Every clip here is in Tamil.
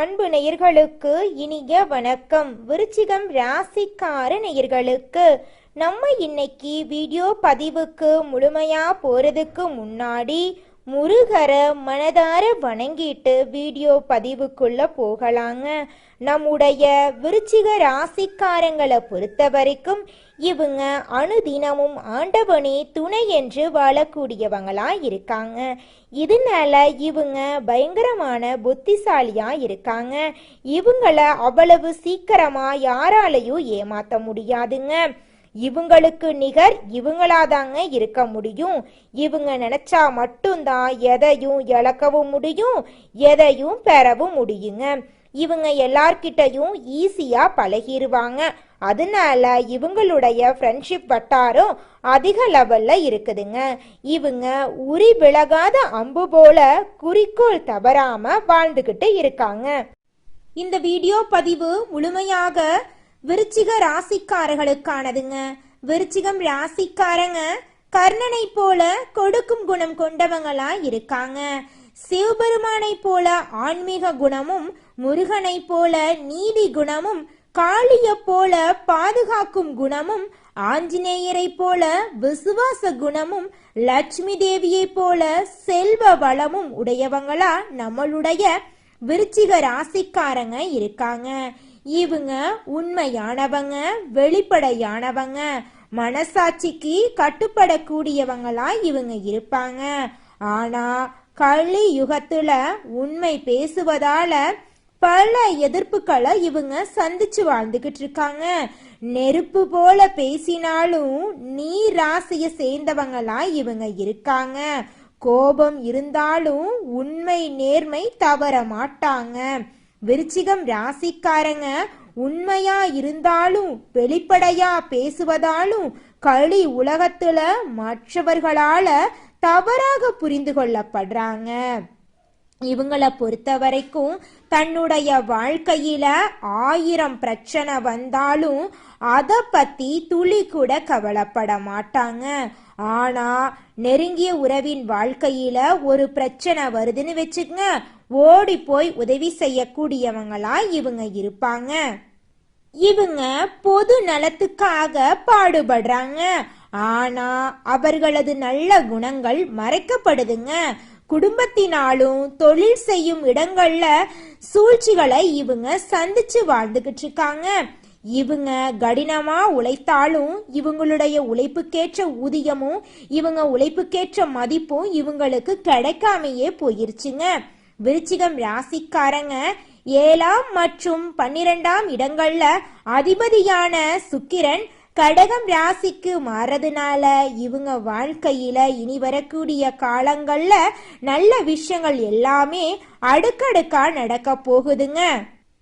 அன்பு நேயர்களுக்கு இனிய வணக்கம். விருச்சிகம் ராசிக்கார நேயர்களுக்கு நம்ம இன்னைக்கு வீடியோ பதிவுக்கு முழுமையா போறதுக்கு முன்னாடி முருகரை மனதார வணங்கிட்டு வீடியோ பதிவுக்குள்ள போகலாங்க. நம்முடைய விருச்சிக ராசிக்காரங்களை பொறுத்த வரைக்கும் இவங்க அனுதினமும் ஆண்டவனே துணை என்று வாழக்கூடியவங்களாக இருக்காங்க இதனால இவங்க பயங்கரமான புத்திசாலியாக இருக்காங்க. இவங்கள அவ்வளவு சீக்கிரமாக யாராலையும் ஏமாற்ற முடியாதுங்க. இவங்களுக்கு நிகர் இவங்களாதாங்க இருக்க முடியும். இவங்க நினைச்சா மட்டும்தான் எதையும் இழக்கவும் முடியும் எதையும் பெறவும் முடியுங்க. இவங்க எல்லார்கிட்டையும் ஈஸியாக பழகிடுவாங்க அதனால இவங்களுடைய ஃப்ரெண்ட்ஷிப் வட்டாரம் அதிக லெவலில் இருக்குதுங்க. இவங்க உரி விலகாத அம்பு போல குறிக்கோள் தவறாமல் வாழ்ந்துக்கிட்டு இருக்காங்க. இந்த வீடியோ பதிவு முழுமையாக விருச்சிக ராசிக்காரர்களுக்கானதுங்க. விருச்சிகம் ராசிக்காரங்க கர்ணனை போல கொடுக்கும் குணம் கொண்டவங்களா இருக்காங்க. சிவபெருமானை போல ஆன்மீக குணமும் முருகனை போல நீதி குணமும் காளிய போல பாதுகாக்கும் குணமும் ஆஞ்சநேயரை போல விசுவாச குணமும் லட்சுமி தேவியை போல செல்வ வளமும் உடையவங்களா நம்மளுடைய விருச்சிக ராசிக்காரங்க இருக்காங்க. இவங்க உண்மையானவங்க வெளிப்படையானவங்க மனசாட்சிக்கு கட்டுப்படக்கூடியவங்களா இவங்க இருப்பாங்க. ஆனா கலி யுகத்துல உண்மை பேசுவதால பல எதிர்ப்புகளை இவங்க சந்திச்சு வாழ்ந்துகிட்டு இருக்காங்க. நெருப்பு போல பேசினாலும் நீர் ராசிய சேர்ந்தவங்களா இவங்க இருக்காங்க. கோபம் இருந்தாலும் உண்மை நேர்மை தவற மாட்டாங்க. விருச்சிகம் ராசிக்காரங்க உண்மையா இருந்தாலும் வெளிப்படையா பேசுவதாலும் களி உலகத்துல மற்றவர்களால தவறாக புரிந்து கொள்ளப்படுறாங்க. இவங்கள பொறுத்த வரைக்கும் தன்னுடைய வாழ்க்கையில ஆயிரம் பிரச்சனை வந்தாலும் அதை பத்தி துளி கூட கவலைப்பட மாட்டாங்க. ஆனா நெருங்கிய உறவின் வாழ்க்கையில ஒரு பிரச்சனை வருதுன்னு வச்சுக்கங்க ஓடி போய் உதவி செய்யக்கூடியவங்களா இவங்க இருப்பாங்க. இவங்க பொது நலத்துக்காக பாடுபடுறாங்க. ஆனா அவர்களது நல்ல குணங்கள் மறைக்கப்படுதுங்க. குடும்பத்தினாலும் தொழில் செய்யும் இடங்கள்ல சூழ்ச்சிகளை இவங்க சந்திச்சு வாழ்ந்துகிட்டு இருக்காங்க இவங்க கடினமா உழைத்தாலும் இவங்களுடைய உழைப்புக்கேற்ற ஊதியமும் இவங்க உழைப்புக்கேற்ற மதிப்பும் இவங்களுக்கு கிடைக்காமையே போயிருச்சுங்க. விருச்சிகம் ராசிக்காரங்க ஏழாம் மற்றும் பன்னிரெண்டாம் இடங்கள்ல அதிபதியான சுக்கிரன் கடகம் ராசிக்கு மாறதுனால இவங்க வாழ்க்கையில இனி வரக்கூடிய காலங்கள்ல நல்ல விஷயங்கள் எல்லாமே அடுக்கடுக்கா நடக்க போகுதுங்க.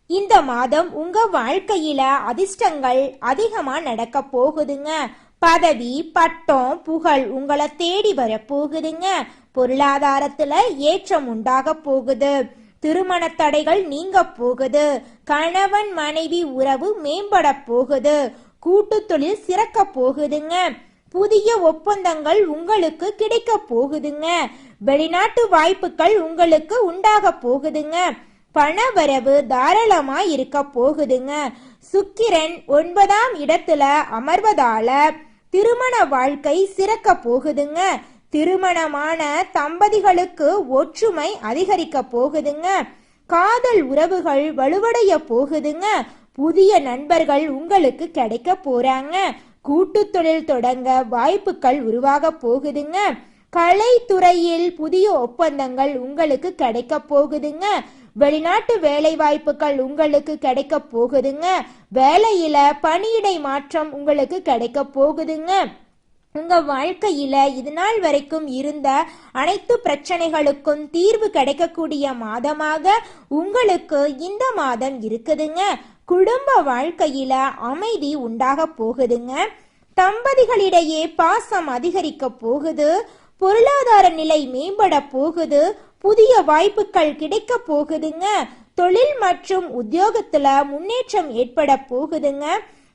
இந்த மாதம் உங்க வாழ்க்கையில அதிர்ஷ்டங்கள் அதிகமா நடக்க போகுதுங்க. பதவி பட்டம் புகழ் உங்களை தேடி வர போகுதுங்க பொருளாதாரத்துல ஏற்றம் உண்டாக போகுது. திருமண தடைகள் நீங்க போகுது. கணவன் மனைவி உறவு மேம்பட போகுது. கூட்டு தொழில் சிறக்க போகுதுங்க. புதிய ஒப்பந்தங்கள் உங்களுக்கு கிடைக்க போகுதுங்க. வெளிநாட்டு வாய்ப்புகள் உங்களுக்கு உண்டாக போகுதுங்க. பணவரவு தாராளமா இருக்க போகுதுங்க. சுக்கிரன் ஒன்பதாம் இடத்துல அமர்வதால திருமண வாழ்க்கை சிறக்க போகுதுங்க. திருமணமான தம்பதிகளுக்கு ஒற்றுமை அதிகரிக்க போகுதுங்க. காதல் உறவுகள் வலுவடைய போகுதுங்க. புதிய நண்பர்கள் உங்களுக்கு கிடைக்க போறாங்க. கூட்டு தொழில் தொடங்க வாய்ப்புகள் உருவாக போகுதுங்க. கலைத்துறையில் புதிய ஒப்பந்தங்கள் உங்களுக்கு கிடைக்க போகுதுங்க. வெளிநாட்டு வேலை வாய்ப்புகள் உங்களுக்கு கிடைக்க போகுதுங்க. வேலையில பணியிடை மாற்றம் உங்களுக்கு கிடைக்க போகுதுங்க. உங்க வாழ்க்கையில இது நாள் வரைக்கும் இருந்த அனைத்து பிரச்சனைகளுக்கும் தீர்வு கிடைக்கக்கூடிய மாதமாக உங்களுக்கு இந்த மாதம் இருக்குதுங்க. குடும்ப வாழ்க்கையில அமைதி உண்டாக போகுதுங்க. தம்பதிகளிடையே பாசம் அதிகரிக்க போகுது. பொருளாதார நிலை மேம்பட போகுது. புதிய வாய்ப்புகள் கிடைக்க போகுதுங்க. தொழில் மற்றும் உத்தியோகத்துல முன்னேற்றம் ஏற்பட போகுதுங்க.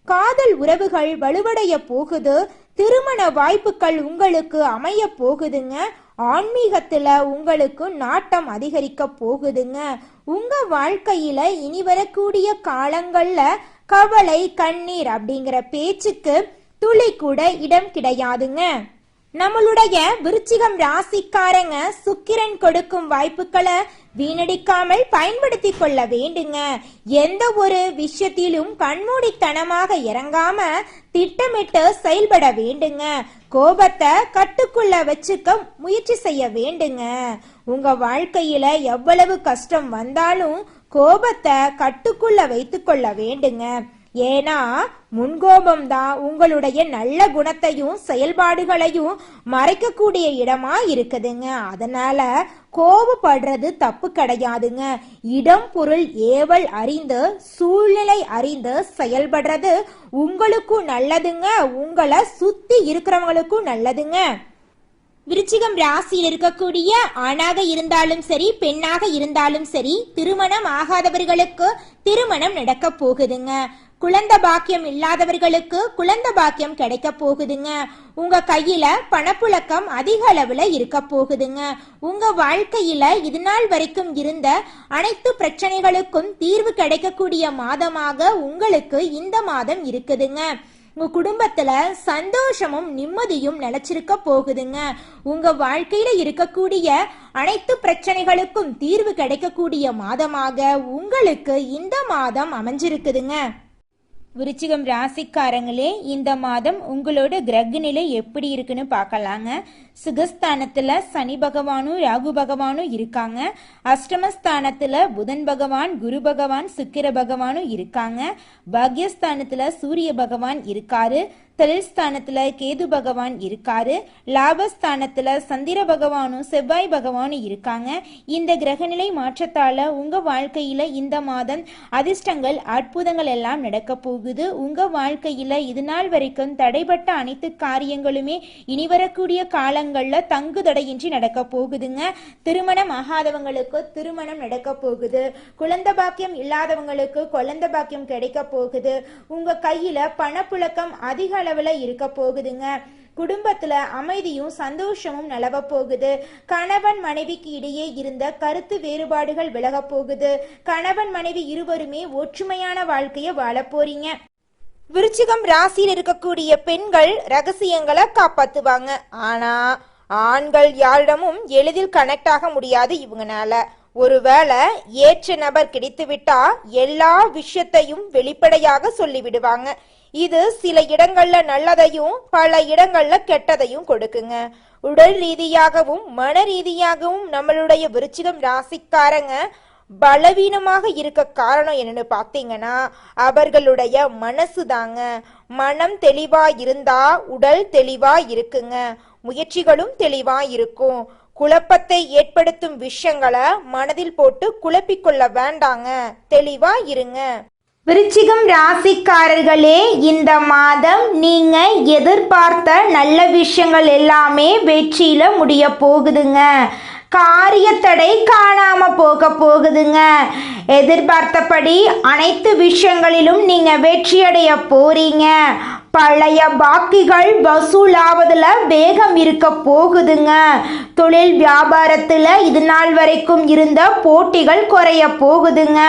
காதல் உறவுகள் வலுவடைய போகுது. திருமண வாய்ப்புகள் உங்களுக்கு அமைய போகுதுங்க. ஆன்மீகத்துல உங்களுக்கு நாட்டம் அதிகரிக்க போகுதுங்க. உங்க வாழ்க்கையில இனி வரக்கூடிய காலங்கள்ல கவலை கண்ணீர் அப்படிங்கிற பேச்சுக்கு துளி கூட இடம் கிடையாதுங்க. நம்மளுடைய விருச்சிகம் ராசிக்காரங்க சுக்கிரன் கொடுக்கும் வாய்ப்புகளை வீணடிக்காமல் பயன்படுத்தி கொள்ள வேண்டுங்க. எந்த ஒரு விஷயத்திலும் கண்மூடித்தனமாக இறங்காம திட்டமிட்டு செயல்பட வேண்டுங்க. கோபத்தை கட்டுக்குள்ள வச்சுக்க முயற்சி செய்ய வேண்டுங்க. உங்க வாழ்க்கையில எவ்வளவு கஷ்டம் வந்தாலும் கோபத்தை கட்டுக்குள்ள வைத்துக்கொள்ள வேண்டுங்க. ஏன்னா முன்கோபம் தான் உங்களுடைய நல்ல குணத்தையும் செயல்பாடுகளையும் மறைக்கக்கூடிய இடமா இருக்குதுங்க. அதனால கோபப்படுறது தப்பு கிடையாதுங்க. இடம் பொருள் ஏவல் அறிந்து சூழ்நிலை அறிந்து செயல்படுறது உங்களுக்கும் நல்லதுங்க. உங்களை சுத்தி இருக்கிறவங்களுக்கும் நல்லதுங்க. விருச்சிகம் ராசியில் இருக்கக்கூடிய ஆணாக இருந்தாலும் சரி பெண்ணாக இருந்தாலும் சரி திருமணம் ஆகாதவர்களுக்கு திருமணம் நடக்க போகுதுங்க. குழந்த பாக்கியம் இல்லாதவர்களுக்கு குழந்த பாக்கியம் கிடைக்க போகுதுங்க. உங்க கையில பணப்புழக்கம் அதிக அளவுல இருக்க போகுதுங்க. உங்க வாழ்க்கையில இது நாள் வரைக்கும் இருந்த அனைத்து பிரச்சனைகளுக்கும் தீர்வு கிடைக்கக்கூடிய மாதமாக உங்களுக்கு இந்த மாதம் இருக்குதுங்க. உங்க குடும்பத்துல சந்தோஷமும் நிம்மதியும் நிலைச்சிருக்க போகுதுங்க. உங்க வாழ்க்கையில இருக்கக்கூடிய அனைத்து பிரச்சனைகளுக்கும் தீர்வு கிடைக்கக்கூடிய மாதமாக உங்களுக்கு இந்த மாதம் அமைஞ்சிருக்குதுங்க. விருச்சிகம் ராசிக்காரங்களே இந்த மாதம் உங்களோட கிரக நிலை எப்படி இருக்குன்னு பார்க்கலாங்க. சுகஸ்தானத்தில் சனி பகவானும் ராகு பகவானும் இருக்காங்க. அஷ்டமஸ்தானத்தில் புதன் பகவான் குரு பகவான் சுக்கிர பகவானும் இருக்காங்க. பாக்யஸ்தானத்தில் சூரிய பகவான் இருக்காரு. தொழில்ஸ்தானத்துல கேது பகவான் இருக்காரு. லாபஸ்தானத்துல சந்திர பகவானும் செவ்வாய் பகவானும் இருக்காங்க. இந்த கிரகநிலை மாற்றத்தால உங்க வாழ்க்கையில இந்த மாதம் அதிர்ஷ்டங்கள் அற்புதங்கள் எல்லாம் நடக்க போகுது. உங்க வாழ்க்கையில இது நாள் வரைக்கும் தடைப்பட்ட அனைத்து காரியங்களுமே இனி வரக்கூடிய காலங்கள்ல தங்கு தடையின்றி நடக்க போகுதுங்க. திருமணம் ஆகாதவங்களுக்கு திருமணம் நடக்க போகுது. குழந்தை பாக்கியம் இல்லாதவங்களுக்கு குழந்தை பாக்கியம் கிடைக்க போகுது. உங்க கையில பணப்புழக்கம் அதிக அளவுல இருக்க போகுதுங்க. குடும்பத்துல அமைதியும் சந்தோஷமும் நிலவ போகுது. கணவன் மனைவிக்கு இடையே இருந்த கருத்து வேறுபாடுகள் விலக போகுது. கணவன் மனைவி இருவருமே ஒற்றுமையான வாழ்க்கைய வாழ போறீங்க. விருச்சிகம் ராசியில் இருக்கக்கூடிய பெண்கள் ரகசியங்களை காப்பாத்துவாங்க. ஆனா ஆண்கள் யாரிடமும் எளிதில் கனெக்ட் ஆக முடியாது இவங்கனால. ஒருவேளை ஏற்ற நபர் கிடைத்துவிட்டா எல்லா விஷயத்தையும் வெளிப்படையாக சொல்லிவிடுவாங்க. இது சில இடங்கள்ல நல்லதையும் பல இடங்கள்ல கெட்டதையும் கொடுக்குங்க. உடல் ரீதியாகவும் மன ரீதியாகவும் நம்மளுடைய விருச்சிகம் ராசிக்காரங்க பலவீனமாக இருக்க காரணம் என்னன்னு பார்த்தீங்கன்னா அவர்களுடைய மனசு தாங்க. மனம் தெளிவா இருந்தா உடல் தெளிவா இருக்குங்க. முயற்சிகளும் தெளிவா இருக்கும். குழப்பத்தை ஏற்படுத்தும் விஷயங்களை மனதில் போட்டு குழப்பிக்கொள்ள வேண்டாங்க. தெளிவா இருங்க. விருச்சிகம் ராசிக்காரர்களே இந்த மாதம் நீங்க எதிர்பார்த்த நல்ல விஷயங்கள் எல்லாமே வெற்றியில முடிய போகுதுங்க. காரியத்தடை காணாம போக போகுதுங்க. எதிர்பார்த்தபடி அனைத்து விஷயங்களிலும் நீங்க வெற்றியடைய போறீங்க. பழைய பாக்கிகள் வசூலாவதில் வேகம் இருக்க போகுதுங்க. தொழில் வியாபாரத்தில் இது நாள் வரைக்கும் இருந்த போட்டிகள் குறைய போகுதுங்க.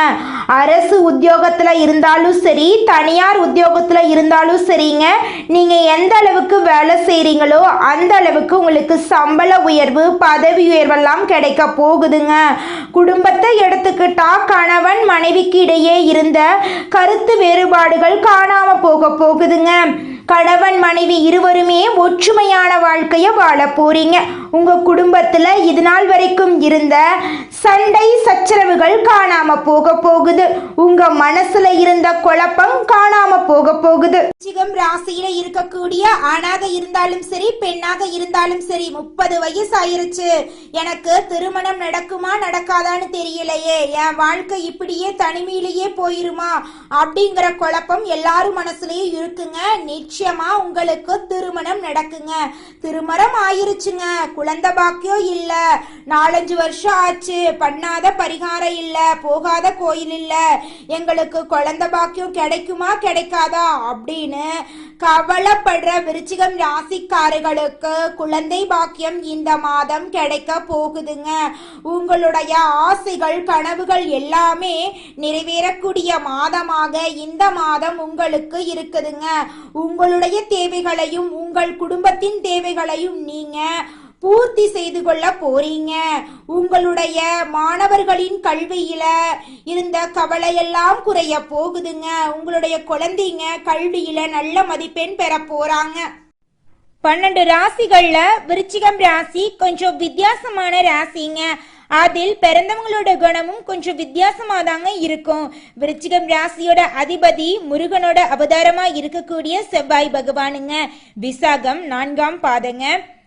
அரசு உத்தியோகத்தில் இருந்தாலும் சரி தனியார் உத்தியோகத்தில் இருந்தாலும் சரிங்க. நீங்கள் எந்த அளவுக்கு வேலை செய்கிறீங்களோ அந்த அளவுக்கு உங்களுக்கு சம்பள உயர்வு பதவி உயர்வெல்லாம் கிடைக்க போகுதுங்க. குடும்பத்தை எடுத்துக்கிட்டா கணவன் மனைவிக்கு இடையே இருந்த கருத்து வேறுபாடுகள் காணாமல் போக போகுதுங்க. கணவன் மனைவி இருவருமே ஒற்றுமையான வாழ்க்கையை வாழ போறீங்க. உங்க குடும்பத்துல இது நாள் வரைக்கும் இருந்த சண்டை சச்சரவுகள் காணாம போக போகுது. உங்க மனசுல இருந்த குழப்பம் காணாம போக போகுது. சிகம் ராசியில இருக்கக்கூடிய ஆணாக இருந்தாலும் சரி பெண்ணாக இருந்தாலும் சரி முப்பது வயசு ஆயிருச்சு எனக்கு திருமணம் நடக்குமா நடக்காதான்னு தெரியலையே. என் வாழ்க்கை இப்படியே தனிமையிலேயே போயிருமா? அப்படிங்கிற குழப்பம் எல்லாரும் மனசுலயும் இருக்குங்க. நிச்சயமா உங்களுக்கு திருமணம் நடக்குங்க. திருமணம் ஆயிருச்சுங்க. குழந்தை பாக்கியம் இல்ல. நாலஞ்சு வருஷம் ஆச்சு. பண்ணாத பரிகாரம் இல்ல போகாத கோயில் இல்ல எங்களுக்கு குழந்தை பாக்கியம் கிடைக்குமா கிடைக்காதா அப்படின்னு கவலைப்படுற விருச்சிகம் ராசிக்காரர்களுக்கு குழந்தை பாக்கியம் இந்த மாதம் கிடைக்க போகுதுங்க. உங்களுடைய ஆசைகள் கனவுகள் எல்லாமே நிறைவேறக்கூடிய மாதமாக இந்த மாதம் உங்களுக்கு இருக்குதுங்க. உங்களுடைய தேவைகளையும் உங்கள் குடும்பத்தின் தேவைகளையும் நீங்க பூர்த்தி செய்து கொள்ள போறீங்க. உங்களுடைய மாணவர்களின் கல்வியில இருந்த கவலையெல்லாம் குறைய போகுதுங்க. உங்களுடைய குழந்தைங்க கல்வியில நல்ல மதிப்பெண் பெற போறாங்க. பன்னெண்டு ராசிகள்ல விருச்சிகம் ராசி கொஞ்சம் வித்தியாசமான ராசிங்க. அதில் பிறந்தவங்களோட குணமும் கொஞ்சம் வித்தியாசமா தாங்க இருக்கும். விருச்சிகம் ராசியோட அதிபதி முருகனோட அவதாரமா இருக்கக்கூடிய செவ்வாய் பகவானுங்க. விசாகம் நான்காம் பாதங்க.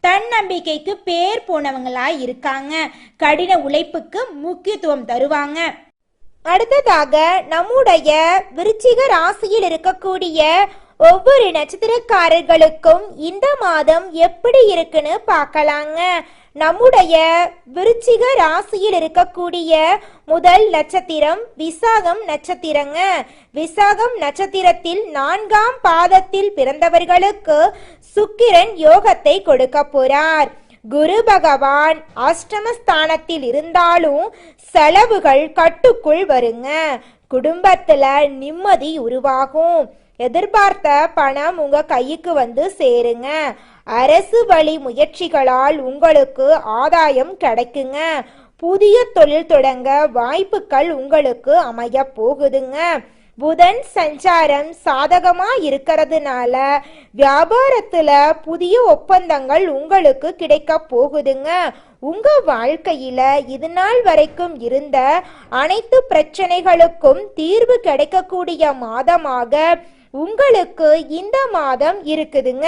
தன்னம்பிக்கைக்கு பேர் போனவங்களா இருக்காங்க. கடின உழைப்புக்கு முக்கியத்துவம் தருவாங்க. அடுத்ததாக நம்முடைய விருச்சிக ராசியில் இருக்கக்கூடிய ஒவ்வொரு நட்சத்திரக்காரர்களுக்கும் இந்த மாதம் எப்படி இருக்குன்னு பார்க்கலாங்க. நம்முடைய விருச்சிக ராசியில் இருக்கக்கூடிய முதல் நட்சத்திரம் விசாகம் நட்சத்திரங்க. விசாகம் நட்சத்திரத்தில் நான்காம் பாதத்தில் பிறந்தவர்களுக்கு சுக்கிரன் யோகத்தை கொடுக்க போறார். குரு பகவான் அஷ்டமஸ்தானத்தில் இருந்தாலும் செலவுகள் கட்டுக்குள் வருங்க. குடும்பத்துல நிம்மதி உருவாகும். எதிர்பார்த்த பணம் உங்க கைக்கு வந்து சேருங்க. அரசு வழி முயற்சிகளால் உங்களுக்கு ஆதாயம் கிடைக்குங்க. புதிய தொழில் தொடங்க வாய்ப்புகள் உங்களுக்கு அமைய போகுதுங்க. புதன் சஞ்சாரம் சாதகமா இருக்கிறதுனால வியாபாரத்துல புதிய ஒப்பந்தங்கள் உங்களுக்கு கிடைக்க போகுதுங்க. உங்க வாழ்க்கையில இது நாள் வரைக்கும் இருந்த அனைத்து பிரச்சனைகளுக்கும் தீர்வு கிடைக்கக்கூடிய மாதமாக உங்களுக்கு இந்த மாதம் இருக்குதுங்க.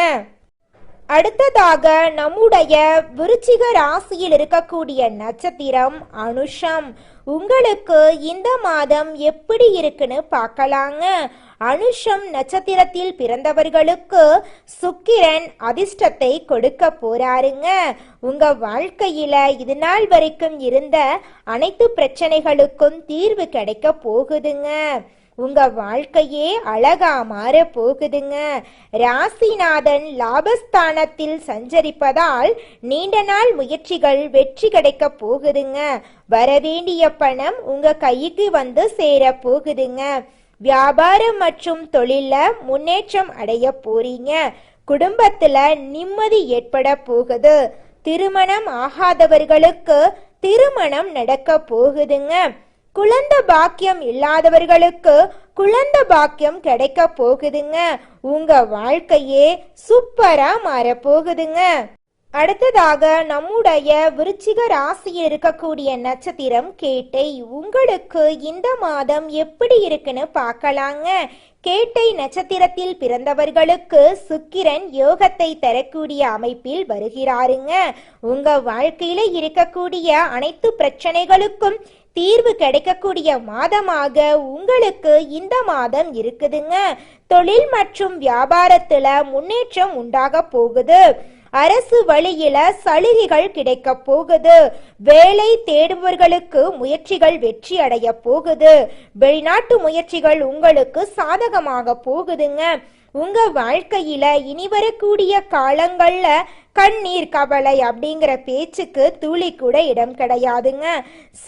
அடுத்ததாக நம்முடைய விருச்சிக ராசியில் இருக்கக்கூடிய நட்சத்திரம் அனுஷம். உங்களுக்கு இந்த மாதம் எப்படி இருக்குன்னு பார்க்கலாங்க. அனுஷம் நட்சத்திரத்தில் பிறந்தவர்களுக்கு சுக்கிரன் அதிர்ஷ்டத்தை கொடுக்க போறாருங்க. உங்க வாழ்க்கையில இது நாள் வரைக்கும் இருந்த அனைத்து பிரச்சனைகளுக்கும் தீர்வு கிடைக்க போகுதுங்க. உங்க வாழ்க்கையே அழகா மாற போகுதுங்க ராசிநாதன் லாபஸ்தானத்தில் சஞ்சரிப்பதால் நீண்ட நாள் முயற்சிகள் வெற்றி கிடைக்க போகுதுங்க. வரவேண்டிய பணம் உங்க கைக்கு வந்து சேர போகுதுங்க. வியாபாரம் மற்றும் தொழில முன்னேற்றம் அடைய போறீங்க. குடும்பத்துல நிம்மதி ஏற்பட போகுது. திருமணம் ஆகாதவர்களுக்கு திருமணம் நடக்க போகுதுங்க. குழந்த பாக்கியம் இல்லாதவர்களுக்கு குழந்த பாக்கியம் கிடைக்க போகுதுங்க. உங்க வாழ்க்கையே சூப்பரா மாற போகுதுங்க. அடுத்ததாக நம்முடைய விருச்சிக ராசியில் இருக்கக்கூடிய நட்சத்திரம் கேட்டை உங்களுக்கு இந்த மாதம் எப்படி இருக்குன்னு பார்க்கலாங்க. கேட்டை நட்சத்திரத்தில் பிறந்தவர்களுக்கு சுக்கிரன் யோகத்தை தரக்கூடிய அமைப்பில் வருகிறாருங்க. உங்க வாழ்க்கையில இருக்கக்கூடிய அனைத்து பிரச்சனைகளுக்கும் தீர்வு கிடைக்கக்கூடிய மாதமாக உங்களுக்கு இந்த மாதம் இருக்குதுங்க. தொழில் மற்றும் வியாபாரத்துல முன்னேற்றம் உண்டாக போகுது. அரசு வழியில சலுகைகள் கிடைக்க போகுது. வேலை தேடுபவர்களுக்கு முயற்சிகள் வெற்றி அடைய போகுது. வெளிநாட்டு முயற்சிகள் உங்களுக்கு சாதகமாக போகுதுங்க. உங்க வாழ்க்கையில இனி வரக்கூடிய காலங்கள்ல கண்ணீர் கவலை அப்படிங்கிற பேச்சுக்கு துளி கூட இடம் கிடையாதுங்க.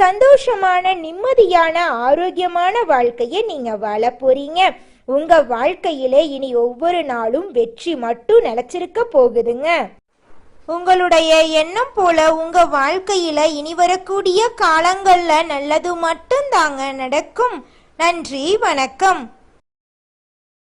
சந்தோஷமான நிம்மதியான ஆரோக்கியமான வாழ்க்கையை நீங்க வாழ போறீங்க. உங்க வாழ்க்கையிலே இனி ஒவ்வொரு நாளும் வெற்றி மட்டும் நிலைச்சிருக்க போகுதுங்க. உங்களுடைய எண்ணம் போல உங்க வாழ்க்கையில இனி வரக்கூடிய காலங்கள்ல நல்லது மட்டும் தாங்க நடக்கும். நன்றி வணக்கம்.